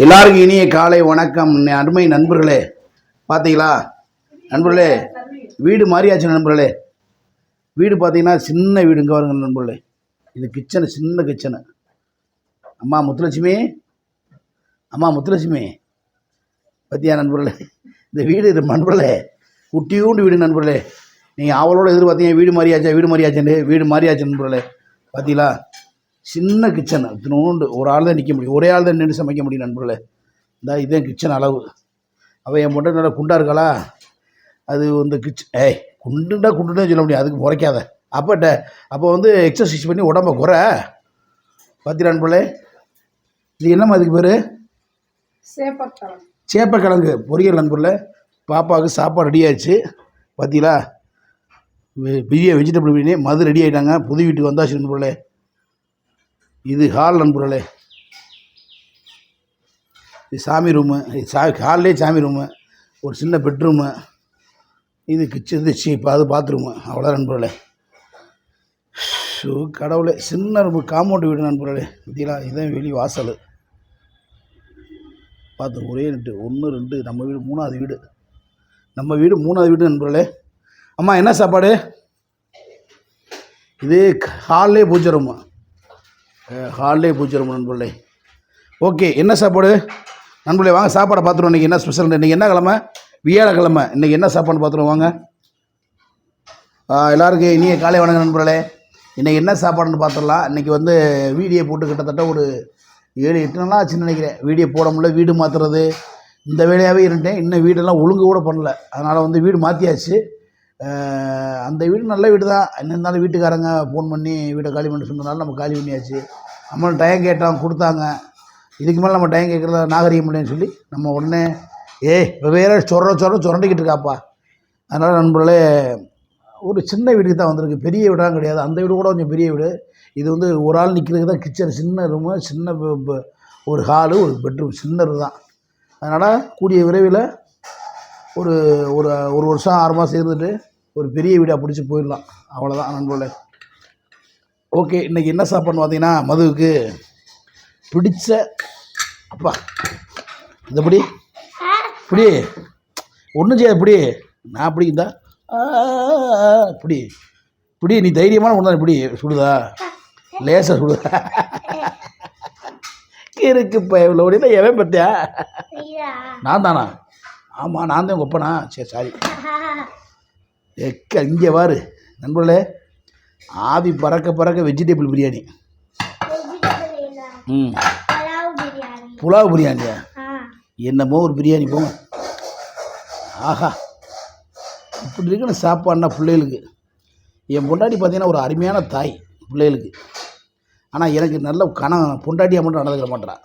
எல்லாருக்கும் இனிய காலை வணக்கம். அருமை நண்பர்களே பார்த்தீங்களா நண்பர்களே வீடு மாறியாச்சு நண்பர்களே. வீடு பார்த்தீங்கன்னா சின்ன வீடு இங்கே வருங்க நண்பர்களே. இது கிச்சனு சின்ன கிச்சனு. அம்மா முத்துலட்சுமி அம்மா முத்துலட்சுமி. பத்தியா நண்பர்களே? இந்த வீடு இது நண்பர்களே. குட்டியூண்டு வீடு நண்பர்களே. நீங்கள் அவளோட எதிர்பார்த்தீங்க வீடு மாறியாச்சா வீடு மாறியாச்சுன்னு. வீடு மாறியாச்சு நண்பர்களே. பார்த்தீங்களா சின்ன கிச்சன். இத்தினோண்டு ஒரு ஆள் தான் நிற்க முடியும். ஒரே ஆள் தான் நின்று சமைக்க முடியும் நண்பர்களே. இந்த இதுதான் கிச்சன் அளவு. அவள் என் பொண்ணு நல்லா குண்டா இருக்காளா? அது வந்து கிச் ஏய் குண்டுண்டா குண்டுன்னு சொல்ல முடியும் அதுக்கு முறைக்காத அப்போட்ட அப்போ வந்து எக்ஸசைஸ் பண்ணி உடம்ப குறை. பார்த்தீங்களா நண்பர்களே? இது என்னம்மா இதுக்கு பேர்? சேப்பக்கிழங்கு. சேப்பக்கிழங்கு. பொரியல் நண்பர்களே. பாப்பாவுக்கு சாப்பாடு ரெடி ஆயிடுச்சு. பார்த்தீங்களா பெரிய வெஜிடபிள் பிரியாணி மது ரெடி ஆகிட்டாங்க புது வீட்டுக்கு வந்தாச்சு நண்பர்களே. இது ஹால் நண்பர்களே. இது சாமி ரூமு. இது சா ஹால்லே சாமி ரூமு. ஒரு சின்ன பெட்ரூமு. இது கிச்சன் இது சி இப்போ அது பாத்ரூமு. அவ்வளோ நண்பர்களே. ஷோ கடவுளே. சின்ன ரூமு காம்பவுண்டு வீடு நண்பர்களே. பார்த்தீங்களா இதான் வெளி வாசல். பார்த்து ஒரே ரெண்டு ஒன்று ரெண்டு. நம்ம வீடு மூணாவது வீடு. நம்ம வீடு மூணாவது வீடு நண்பர்களே. அம்மா என்ன சாப்பாடு? இது ஹால்லே பூஜை ரூமா. ஹாலே பூஜை நண்பர்களே. ஓகே என்ன சாப்பாடு? நண்பர்களே வாங்க சாப்பாடை பார்த்துருவோம் இன்றைக்கி என்ன ஸ்பெஷல் இன்றைக்கி என்ன கிழமை? வியாழக்கிழமை. இன்றைக்கி என்ன சாப்பாடு பார்த்துருவோம் வாங்க. எல்லாருக்கும் இனிய காலை வணக்கம் நண்பர்களே. இன்றைக்கி என்ன சாப்பாடுன்னு பார்த்துடலாம். இன்றைக்கி வந்து வீடியோ போட்டு கிட்டத்தட்ட ஒரு ஏழு எட்டு நாளாக ஆச்சுன்னு நினைக்கிறேன். வீடியோ போட முடியல வீடு மாற்றுறது இந்த வேலையாகவே இருந்தேன். இன்னும் வீடெல்லாம் ஒழுங்கு கூட பண்ணல. அதனால் வந்து வீடு மாற்றியாச்சு அந்த வீடு நல்ல வீடு தான். என்ன இருந்தாலும் வீட்டுக்காரங்க ஃபோன் பண்ணி வீட்டை காலி பண்ண சொன்னதால நம்ம காலி பண்ணியாச்சு. நம்மளும் டைம் கேட்டோம் கொடுத்தாங்க. இதுக்கு மேலே நம்ம டைம் கேட்குறத நாகரிகம் இல்லைன்னு சொல்லி நம்ம உடனே ஏய் வேற சொர சொர சுரண்டிக்கிட்டு இருக்காப்பா. அதனால் நண்பர்களே ஒரு சின்ன வீடுக்கு தான் வந்திருக்கு. பெரிய வீடாக கிடையாது. அந்த வீடு கூட கொஞ்சம் பெரிய வீடு. இது வந்து ஒரு ஆள் நிற்கிறதுக்கு தான் கிச்சன் சின்ன ரூமு சின்ன ஒரு ஹாலு ஒரு பெட்ரூம் சின்னது தான். அதனால் கூடிய விரைவில் ஒரு ஒரு ஒரு வருஷம் ஆறு மாதம் இருந்துட்டு ஒரு பெரிய வீடாக பிடிச்சி போயிடலாம். அவ்வளோதான் நண்பர்களே. ஓகே இன்றைக்கி என்ன சாப்பாடுன்னு பார்த்தீங்கன்னா மதுவுக்கு பிடிச்ச அப்பா. இந்தபடி இப்படி ஒன்றும் செய்யாது இப்படி நான் இப்படி இந்தா. ஆ, இப்படி இப்படி நீ தைரியமான ஒன்று இப்படி சுடுதா. லேசாக சுடுதா இருக்கு இப்போ இவ்வளோ ஓடினா எவன் பத்தியா? நான் தானா? ஆமாம் நான் தான் உங்கள் ஒப்பனா சரி சாரி எக்க இங்கே வாரு. நண்பர்களே ஆவி பறக்க பறக்க வெஜிடபிள் பிரியாணி. ம். புலாவ் பிரியாணியா? என்னமோ ஒரு பிரியாணி போங்க ஆஹா. இப்படி இருக்கணும் சாப்பாடுனா பிள்ளைகளுக்கு. என் பொண்டாட்டி பார்த்தீங்கன்னா ஒரு அருமையான தாய் பிள்ளைகளுக்கு. ஆனால் எனக்கு நல்ல கண பொண்டாட்டியாக மட்டும் நடந்துக்க மாட்டேறா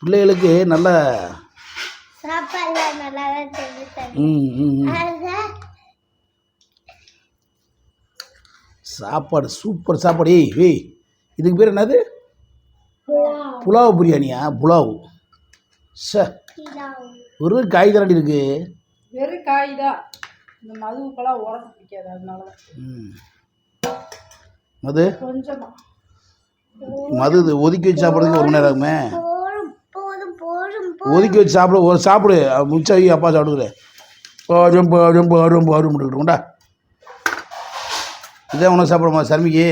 பிள்ளைகளுக்கு நல்ல தரேன். ம், ம், ம். அதான் சாப்பாடு சூப்பர் சாப்பாடு. ஏய் ஏய் இதுக்கு பேர் என்னது? புலாவ் பிரியாணியா? புலாவ். ச. ஒரு காய் தானடி இருக்கு? வெறும் காய் தான். இந்த மதுவுக்கெல்லாம் உரத்து பிடிக்காது அதனால தான். ம். மது? கொஞ்சமா. மது இது ஒதுக்கி வச்சு சாப்பிட்றதுக்கு ஒரு மணி நேரம் ஆகுமே? ஒதுக்கி வச்சு சாப்பிட ஒரு சாப்பிடு. மிச்சம் அப்பா சாப்பிடுக்குறேன் பாரும் பாரும் பாரும் பாரும் கொண்டா இதே உனக்கு சாப்பிடுமா சர்மிக்கு?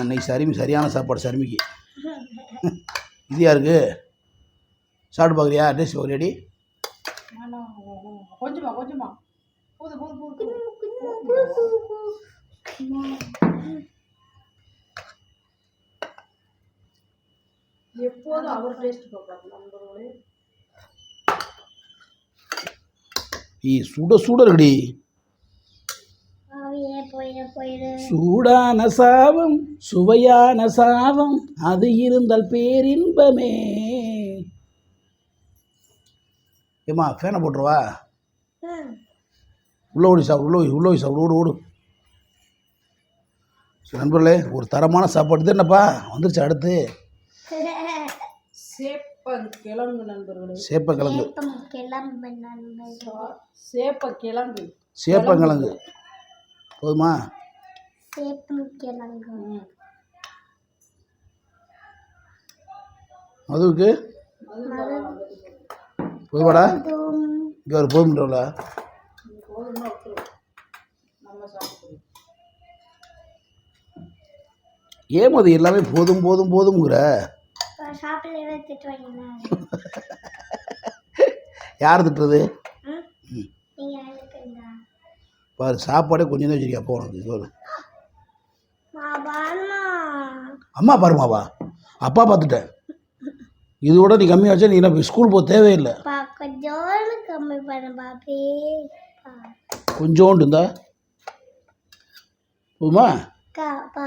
இன்னைக்கு சருமி சரியான சாப்பாடு சர்மிக்கு. இது யாருக்கு? சாப்பிட்டு பார்க்குறியா டேஸ்ட் பார்க்குறியாடி. கொஞ்சமா கொஞ்சமா. போது போது போது போது. எப்போதும் அவர் டேஸ்ட் பார்ப்பாரு சுட சுட இருக்குடி. சூடான சாபம் சுவையான சாபம் அது இருந்தால் பேரின்பமே. ஏம்மா ஃபேனை போட்டுருவா. உள்ள ஓடி சாப்பிடு உள்ள ஓடி உள்ள ஓடி சாப்பிடு ஓடு ஓடு. நண்பர்களே ஒரு தரமான சாப்பாடு தான் என்னப்பா? வந்துருச்சு அடுத்து. சேப்ப கிழங்கு நண்பர்களே. சேப்பக்கிழங்கு சேப்பம் கிளம்பு போதுமா? மதுவுக்கு? போதுவாடா தூம் இங்கே ஒரு போதும்ன்றல ஏன் மது எல்லாமே போதும் போதும் போதும்ங்கிற? திட்டுவாங்க யார் திட்டுறது? பாரு சாப்பாடே கொஞ்சம் தான் வச்சிருக்கா அப்போ உனக்கு சொல்லு. அம்மா பாருமாவா அப்பா பார்த்துட்டேன் இதோட நீ கம்மியாக வச்சா நீ என்ன ஸ்கூல் போக தேவையில்லை. பா கொஞ்சோண்டு கம்மி பண்ண பாப்பி பா. கொஞ்சோண்டு இருந்தா போதுமா? கா பா.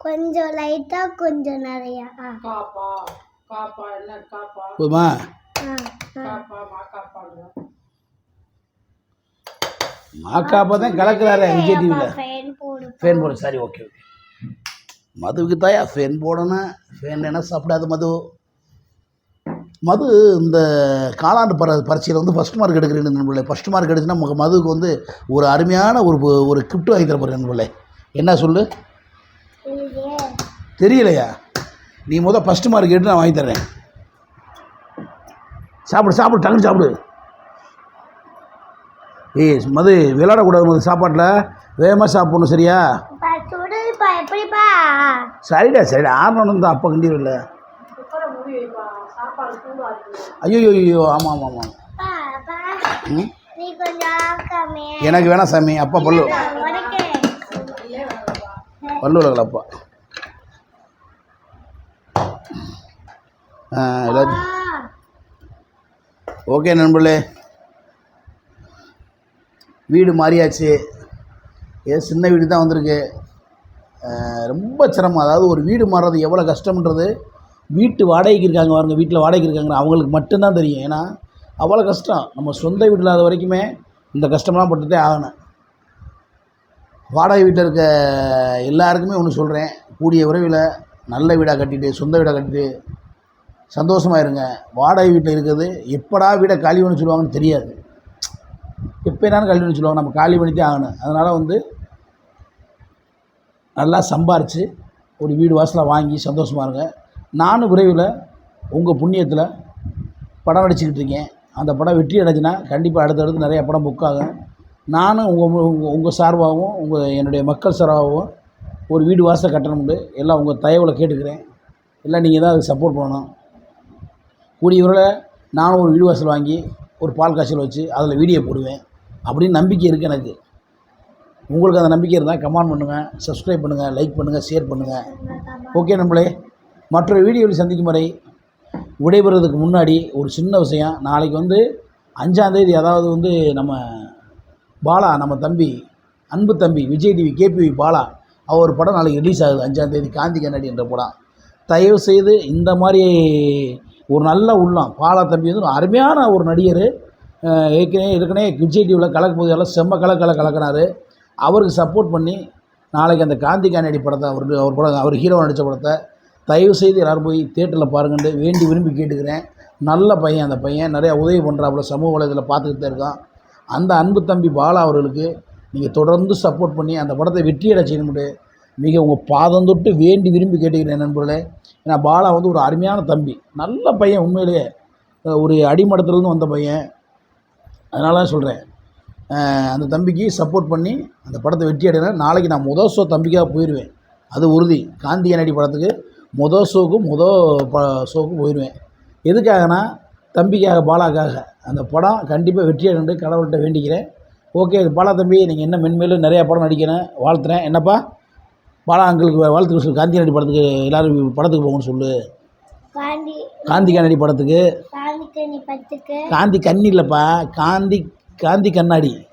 கொஞ்சம் லைட்டா கொஞ்சம் நிறையா. ஆ காப்பா காப்பா என்ன காப்பா போதுமா ஆ ஆ காப்பா மா காப்பாடுறோம் மாக்காப்பா தான் கலக்கிறாரு விஜய் டிவியில் ஃபேன் போடு சரி ஓகே ஓகே மதுவுக்கு தாயா ஃபேன் போடணும். ஃபேன் என்ன சாப்பிடாது மது? மது இந்த காலாண்டு பர பரீட்சையில் வந்து ஃபஸ்ட் மார்க் எடுக்கிறேன் நண்பர்களே ஃபஸ்ட் மார்க் எடுத்துன்னா ம- மதுவுக்கு வந்து ஒரு அருமையான ஒரு ஒரு கிஃப்ட் வாங்கி தர போகிறேன் நண்பர்களே என்ன சொல்லு? தெரியலையா. நீ முத ஃபஸ்ட் மார்க் எடுத்து நான் வாங்கி தர்றேன். சாப்பிடு சாப்பிடு டக்குனு சாப்பிடு. ஏய் மது விளையாடக்கூடாது மது சாப்பாட்டில். வேகமாக சாப்பிடணும் சரியா? எப்படிப்பா சரிடா சரிடா. ஆறணும் தான் அப்போ கண்டிப்பாக இல்லை ஐயோ ஐயோ ஆமாம் ஆமாம் ஆமாம் ம்? எனக்கு வேணாம் சாமி. அப்பா பல்லு. பல்லு விளக்கல அப்பா. ஓகே நண்பர்களே. வீடு மாறியாச்சு. ஏதோ சின்ன வீடு தான் வந்திருக்கு. ரொம்ப சிரமம். அதாவது ஒரு வீடு மாறுறது எவ்வளோ கஷ்டம்ன்றது வீட்டு வாடகைக்கு இருக்காங்க பாருங்க வீட்டில் வாடகைக்கு இருக்காங்க. அவங்களுக்கு மட்டும்தான் தெரியும். ஏன்னா அவ்வளோ கஷ்டம். நம்ம சொந்த வீடு இல்லாத வரைக்குமே இந்த கஷ்டம்லாம் பட்டுட்டே ஆகணும். வாடகை வீட்டில் இருக்க எல்லாருக்குமே ஒன்று சொல்கிறேன் கூடிய உறவில் நல்ல வீடாக கட்டிட்டு சொந்த வீடாக கட்டிட்டு சந்தோஷமாக இருங்க. வாடகை வீட்டில் இருக்கிறது எப்படா வீடை காலி ஒன்று சொல்லுவாங்கன்னு தெரியாது. எப்போனாலும் காலி சொல்லுவாங்க நம்ம காலி பண்ணித்தே ஆகணும். அதனால் வந்து நல்லா சம்பாரித்து ஒரு வீடு வாசலில் வாங்கி சந்தோஷமாக இருங்க. நானும் விரைவில் உங்கள் புண்ணியத்தில் படம் நடிச்சுக்கிட்டு இருக்கேன். அந்த படம் வெற்றி அடைஞ்சுன்னா கண்டிப்பாக அடுத்தடுத்து நிறைய படம் புக் ஆகும். நானும் உங்கள் உங்கள் உங்கள் சார்பாகவும் உங்கள் என்னுடைய மக்கள் சார்பாகவும் ஒரு வீடு வாசல் கட்டணும்னு எல்லாம் உங்கள் தயவில் கேட்டுக்கிறேன். எல்லாம் நீங்கள் தான் அதுக்கு சப்போர்ட் பண்ணணும். கூடிய விரைவில் நானும் ஒரு வீடு வாசல் வாங்கி ஒரு பால் காய்ச்சல் வச்சு அதில் வீடியோ போடுவேன். அப்படின்னு நம்பிக்கை இருக்குது எனக்கு. உங்களுக்கு அந்த நம்பிக்கை இருந்தால் கமெண்ட் பண்ணுங்கள் சப்ஸ்கிரைப் பண்ணுங்கள் லைக் பண்ணுங்கள் ஷேர் பண்ணுங்கள் ஓகே நம்மளே மற்றொரு வீடியோவில் சந்திக்கும் வரை விடைபெறுறதுக்கு முன்னாடி ஒரு சின்ன விஷயம். நாளைக்கு வந்து அஞ்சாந்தேதி அதாவது வந்து நம்ம பாலா நம்ம தம்பி அன்பு தம்பி விஜய் டிவி கேபிவி பாலா அவர் படம் நாளைக்கு ரிலீஸ் ஆகுது. அஞ்சாந்தேதி காந்தி கண்ணாடி என்ற படம். தயவு செய்து இந்த மாதிரி ஒரு நல்ல உள்ளம். பாலா தம்பி வந்து ஒரு அருமையான ஒரு நடிகர். ஏற்கனவே ஏற்கனவே விஜய் டிவியில் கலக்கும் போது எல்லாம் செம்ம கல கல கலக்கினார் அவருக்கு சப்போர்ட் பண்ணி நாளைக்கு அந்த காந்தி கண்ணாடி படத்தை அவர் அவர் படம் அவர் ஹீரோ நடித்த படத்தை தயவு செய்து எல்லோரும் போய் தேட்டரில் பாருங்கன்ட்டு வேண்டி விரும்பி கேட்டுக்கிறேன். நல்ல பையன் அந்த பையன். நிறையா உதவி பண்ணுறாப்புல சமூக வலைதளத்தில் பார்த்துக்கிட்டு தான் இருக்கான். அந்த அன்பு தம்பி பாலா அவர்களுக்கு நீங்கள் தொடர்ந்து சப்போர்ட் பண்ணி அந்த படத்தை வெற்றியடை செய்யணும்னு மிக உங்கள் பாதம் தொட்டு வேண்டி விரும்பி கேட்டுக்கிறேன் நண்பர்களே. ஏன்னா பாலா வந்து ஒரு அருமையான தம்பி. நல்ல பையன் உண்மையிலேயே. ஒரு அடிமடத்துலேருந்து வந்த பையன். அதனால தான் சொல்கிறேன் அந்த தம்பிக்கு சப்போர்ட் பண்ணி அந்த படத்தை வெற்றி அடைனா நாளைக்கு நான் முதல் ஷோ தம்பிக்காக போயிடுவேன் அது உறுதி. காந்தி கண்ணாடி படத்துக்கு முத ஷோக்கு முத ப ஷோக்கு போயிடுவேன் எதுக்காகனா தம்பிக்காக பாலாக்காக. அந்த படம் கண்டிப்பாக வெற்றி அடைந்து கடவுள்கிட்ட வேண்டிக்கிறேன். ஓகே பாலா தம்பி நீங்கள் என்ன மென்மேலும் நிறையா படம் நடிக்கிறேன் வாழ்த்துறேன். என்னப்பா? பாலா அங்கிளுக்கு வாழ்த்துக்கு சொல்லு. காந்தி கண்ணாடி படத்துக்கு எல்லோரும் படத்துக்கு போகணும்னு சொல்லு. காந்தி காந்தி கண்ணாடி படத்துக்கு? காந்தி கண்ணி பத்துக்கு காந்தி கண்ணி இல்லைப்பா காந்தி காந்தி கண்ணாடி.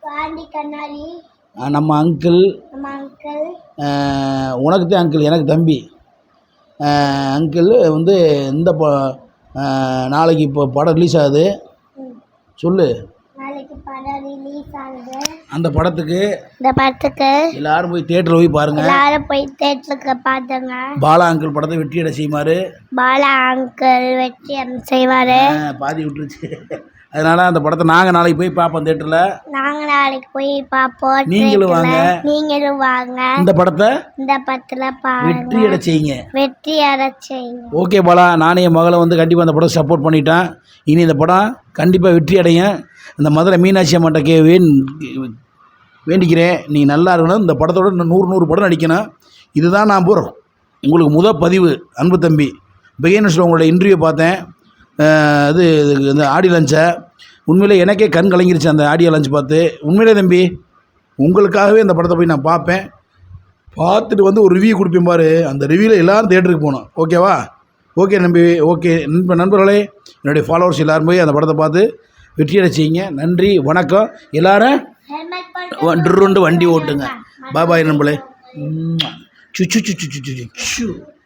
காந்தி கண்ணாடி. அஹ் நம்ம அங்கிள் நம்ம அங்கிள். உனக்கு தான் அங்கிள் எனக்கு தம்பி. அங்கிள் வந்து இந்த ப அஹ் நாளைக்கு இப்போ படம் ரிலீஸ் ஆகுது. சொல்லு. நாளைக்கு படம் ரிலீஸ் ஆகுது அந்த படத்துக்கு இந்த படத்துக்கு எல்லாரும் போய் தேட்டரில் போய் பாருங்கள் எல்லாரும் போய் தேட்டருக்கு பார்த்துங்க. பாலா அங்கிள் படத்தை வெற்றியடை செய்யுமாறு? பாலா அங்கிள் வெற்றி செய்வாரு. பாதி விட்டுருச்சு. அதனால் அந்த படத்தை நாங்கள் நாளைக்கு போய் பார்ப்போம் தேட்டரில் நாங்க நாளைக்கு போய் பார்ப்போம் நீங்களும் வாங்க. நீங்களும் வாங்க. இந்த படத்தை இந்த படத்துல பாருங்க. வெற்றி அடை செய்யுங்க வெற்றி அடைச்சிங்க. ஓகே பாலா. நானே என் மகளை வந்து கண்டிப்பாக அந்த படம் சப்போர்ட் பண்ணிட்டேன் இனி இந்த படம் கண்டிப்பாக வெற்றி அடையும் இந்த மதுரை மீனாட்சி அம்மாட்ட கே வேண் வேண்டிக்கிறேன். நீ நல்லா இருக்கணும். இந்த படத்தோட இன்னும் நூறு நூறு படம் நடிக்கணும். இதுதான் நான் போகிறோம் உங்களுக்கு முத பதிவு அன்பு தம்பி. பிகைனஸில் உங்களோட இன்டர்வியூ பார்த்தேன். இது இது- இந்த ஆடியோ லஞ்சை உண்மையிலே எனக்கே கண் கலங்கிருச்சு அந்த ஆடியோ லஞ்ச் பார்த்து. உண்மையிலே தம்பி உங்களுக்காகவே அந்த படத்தை போய் நான் பார்ப்பேன். பார்த்துட்டு வந்து ஒரு ரிவ்யூ கொடுப்பேன் பாரு. அந்த ரிவ்யூவில் எல்லாரும் தேட்டருக்கு போகணும். ஓகேவா ஓகே நம்பி ஓகே நண்ப நண்பர்களே என்னுடைய ஃபாலோவர்ஸ் எல்லோரும் போய் அந்த படத்தை பார்த்து வெற்றியடை செய்யுங்க நன்றி வணக்கம். எல்லாரும் ட்ருண்டு வண்டி ஓட்டுங்க. பாய் பாய் நண்பர்களே. சுச்சு சுச்சு சுச்சு சுச்சு